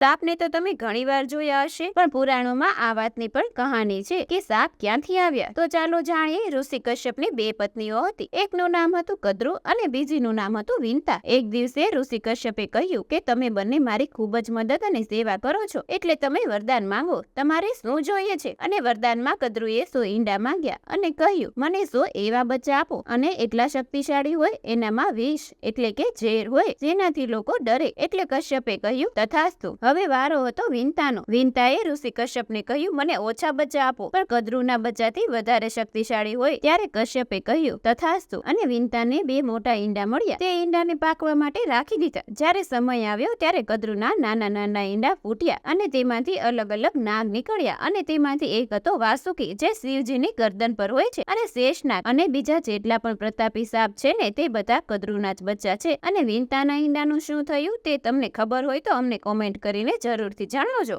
સાપને તો તમે ઘણી વાર જોયા હશે, પણ પુરાણોમાં આ વાતની પણ કહાની છે કે સાપ ક્યાંથી આવ્યા? તો ચાલો જાણીએ ઋષિ કશ્યપની બે પત્નીઓ હતી. એકનું નામ હતું કદ્રુ અને બીજીનું નામ હતું વિનતા. એક દિવસે ઋષિ કશ્યપે કહ્યું કે તમે બંને મારી ખૂબ જ મદદ અને સેવા કરો છો, એટલે તમે વરદાન માંગો. તમારે શું જોઈએ છે? અને વરદાનમાં કદ્રુએ સો ઈંડા માંગ્યા અને કહ્યું, મને સો એવા બચ્ચા આપો, અને એટલા શક્તિશાળી હોય એનામાં વિષ, એટલે કે ઝેર હોય, જેનાથી લોકો ડરે. એટલે કશ્યપે કહ્યું, તથાસ્તુ હવે વારો હતો વિંતાનો વિંતાએ ઋષિ કશ્યપને કહ્યું, મને ઓછા બચ્ચા આપો, પણ કદરુના બચ્ચાથી વધારે શક્તિશાળી હોય. ત્યારે કશ્યપે કહ્યું, તથાસ્તુ. અને વિંતાને બે મોટા ઈંડા મળ્યા. તે ઈંડાને પાકવા માટે રાખી દીધા. જ્યારે સમય આવ્યો, ત્યારે કદરુના નાના નાના ઈંડા ફૂટ્યા અને તેમાંથી અલગ અલગ નાગ નીકળ્યા અને તેમાંથી એક હતો વાસુકી, જે શિવજીની ગરદન પર હોય છે અને શેષનાગ અને બીજા જેટલા પણ પ્રતાપી સાપ છે ને, તે બધા કદરુના જ બચ્ચા છે. અને વિંતાના ઈંડાનું શું થયું, તે તમને ખબર હોય તો અમને કોમેન્ટ કરીને જરૂરથી જણાવજો.